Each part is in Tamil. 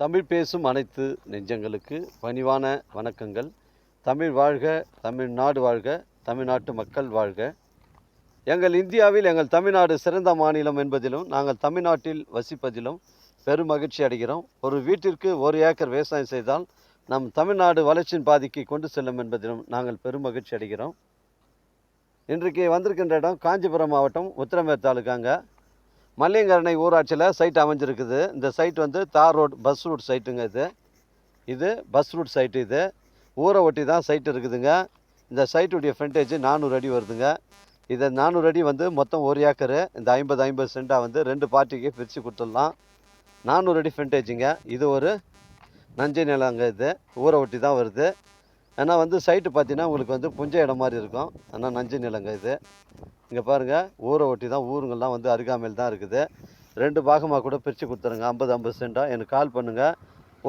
தமிழ் பேசும் அனைத்து நெஞ்சங்களுக்கு பணிவான வணக்கங்கள். தமிழ் வாழ்க தமிழ்நாடு வாழ்க தமிழ்நாட்டு மக்கள் வாழ்க. எங்கள் இந்தியாவில் எங்கள் தமிழ்நாடு சிறந்த மாநிலம் என்பதிலும் நாங்கள் தமிழ்நாட்டில் வசிப்பதிலும் பெரும் மகிழ்ச்சி அடைகிறோம். ஒரு வீட்டிற்கு ஒரு ஏக்கர் விவசாயம் செய்தால் நம் தமிழ்நாடு வளர்ச்சியின் பாதிக்கு கொண்டு செல்லும் என்பதிலும் நாங்கள் பெரும் மகிழ்ச்சி அடைகிறோம். இன்றைக்கு வந்திருக்கின்ற இடம் காஞ்சிபுரம் மாவட்டம் உத்திரமேர் தாலுக்காங்க. மல்லியங்கரணை ஊராட்சியில் சைட் அமைஞ்சிருக்குது. இந்த சைட் வந்து தார் ரோட் பஸ் ரூட் சைட்டுங்க இது. இது பஸ் ரூட் சைட்டு இது. ஊரை ஒட்டி தான் சைட் இருக்குதுங்க. இந்த சைட்டுடைய ஃப்ரண்டேஜ் நானூறு அடி வருதுங்க. இதை நானூறு அடி வந்து மொத்தம் ஒரு ஏக்கரு. இந்த ஐம்பது ஐம்பது சென்டாக வந்து ரெண்டு பார்ட்டிக்கு பிரித்து கொடுத்துடலாம். நானூறு அடி ஃப்ரண்டேஜுங்க இது ஒரு நஞ்சை நிலங்க இது. ஊரை ஒட்டி தான் வருது. ஏன்னா வந்து சைட்டு பார்த்தீங்கன்னா உங்களுக்கு வந்து புஞ்ச இடம் மாதிரி இருக்கும். ஆனால் நஞ்சை நிலங்க இது. இங்கே பாருங்கள் ஊரை ஒட்டி தான் ஊருங்கள்லாம் வந்து அருகாமையில் தான் இருக்குது. ரெண்டு பாகமாக கூட பிரித்து கொடுத்துருங்க ஐம்பது ஐம்பது சென்ட்டாக எனக்கு கால் பண்ணுங்கள்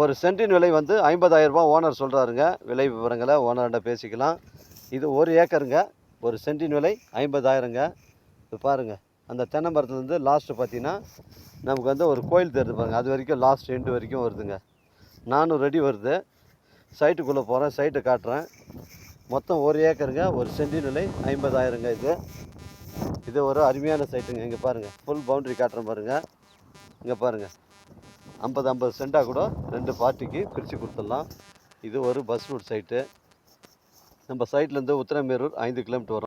ஒரு சென்ட்டின் விலை வந்து ஐம்பதாயிரரூபா ஓனர் சொல்கிறாருங்க விலை விவரங்களை ஓனர்கிட்ட பேசிக்கலாம். இது ஒரு ஏக்கருங்க. ஒரு சென்ட்டின் விலை ஐம்பதாயிரங்க. இது பாருங்கள் அந்த தென்னை மரத்துலேருந்து லாஸ்ட்டு பார்த்தீங்கன்னா நமக்கு வந்து ஒரு கோயில் தெரியுது பாருங்கள் அது வரைக்கும் லாஸ்ட் எண்டு வரைக்கும் வருதுங்க. நானூறு அடி வருது. சைட்டுக்குள்ளே போகிறேன் சைட்டை காட்டுறேன். மொத்தம் ஒரு ஏக்கருங்க. ஒரு சென்டின் விலை ஐம்பதாயிரங்க இது. இது ஒரு அருமையான சைட்டுங்க இங்கே பாருங்கள் ஃபுல் பவுண்ட்ரி காட்டுறேன் பாருங்கள் இங்கே பாருங்கள் ஐம்பது ஐம்பது சென்டாக கூட ரெண்டு பார்ட்டிக்கு பிரித்து கொடுத்துடலாம். இது ஒரு பஸ் ரூட் சைட்டு நம்ம சைட்லேருந்து உத்திரமேரூர் ஐந்து கிலோமீட்டர் வரும்.